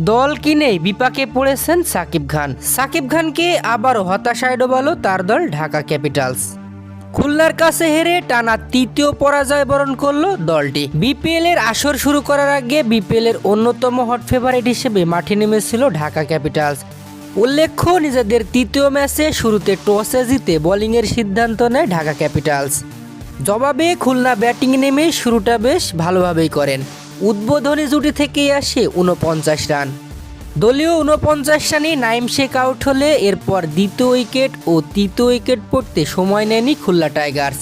দল কিনে বিপাকে পড়েছেন সাকিব খান। সাকিব খানকে আবারও হতাশায় ডোবালো তার দল ঢাকা ক্যাপিটালস। খুলনার কাছে হেরে টানা তৃতীয় পরাজয় বরণ করল দলটি। বিপিএল এর আসর শুরু করার আগে বিপিএল এর অন্যতম হট ফেভারিট হিসেবে মাঠে নেমেছিল ঢাকা ক্যাপিটালস। উল্লেখ্য, নিজেদের তৃতীয় ম্যাচে শুরুতে টসে জিতে বোলিংয়ের সিদ্ধান্ত নেয় ঢাকা ক্যাপিটালস। জবাবে খুলনা ব্যাটিং নেমে শুরুটা বেশ ভালোভাবেই করেন। উদ্বোধনী জুটি থেকেই আসে উনপঞ্চাশ রান। দলীয় উনপঞ্চাশ রানে নাইম শেখ আউট হলে এরপর দ্বিতীয় উইকেট ও তৃতীয় উইকেট পড়তে সময় নেয়নি খুলনা টাইগার্স।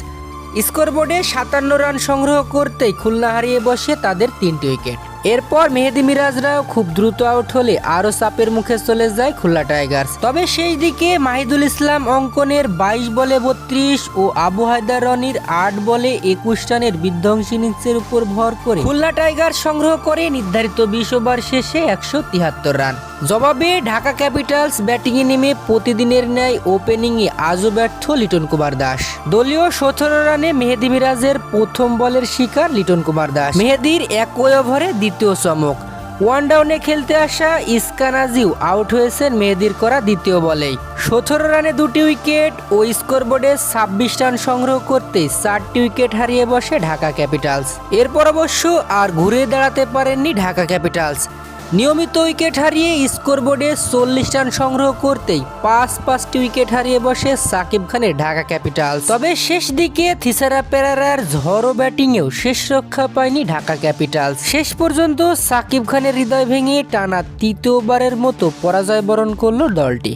স্কোরবোর্ডে সাতান্ন রান সংগ্রহ করতেই খুলনা হারিয়ে বসে তাদের তিনটি উইকেট। এরপর মেহেদি মিরাজরাও খুব দ্রুত আউট হলে আরও চাপের মুখে চলে যায় খুলনা টাইগার্স। তবে সেই দিকে মাহিদুল ইসলাম অঙ্কনের বাইশ বলে বত্রিশ ও আবু হায়দার রনির আট বলে একুশ রানের বিধ্বংসী ইনিংসের উপর ভর করে খুলনা টাইগার্স সংগ্রহ করে নির্ধারিত বিশ ওভার শেষে একশো তিয়াত্তর রান। জবাবে ঢাকা ক্যাপিটালস ব্যাটিংয়ে নেমে প্রতিদিনের ন্যায় ওপেনিংয়ে আজও ব্যর্থ লিটন কুমার দাস। দলীয় সতেরো রানে মেহেদি মিরাজের প্রথম বলের শিকার লিটন কুমার দাস। মেহেদির একই ওভারে দ্বিতীয় চমক। ওয়ান ডাউনে খেলতে আসা ইস্কানাজিও আউট হয়েছেন মেহেদির করা দ্বিতীয় বলেই। সতেরো রানে দুটি উইকেট ও স্কোরবোর্ডে ছাব্বিশ রান সংগ্রহ করতে চারটি উইকেট হারিয়ে বসে ঢাকা ক্যাপিটালস। এরপর অবশ্য আর ঘুরে দাঁড়াতে পারেননি ঢাকা ক্যাপিটালস। নিয়মিত উইকেট হারিয়ে স্কোরবোর্ডে চল্লিশ রান সংগ্রহ করতেই পাঁচ পাঁচটি উইকেট হারিয়ে বসে সাকিব খানের ঢাকা ক্যাপিটাল। তবে শেষ দিকে থিসারা পেরারার ঝড়ো ব্যাটিংয়েও শেষ রক্ষা পায়নি ঢাকা ক্যাপিটাল। শেষ পর্যন্ত সাকিব খানের হৃদয় ভেঙে টানা তৃতীয়বারের মতো পরাজয় বরণ করল দলটি।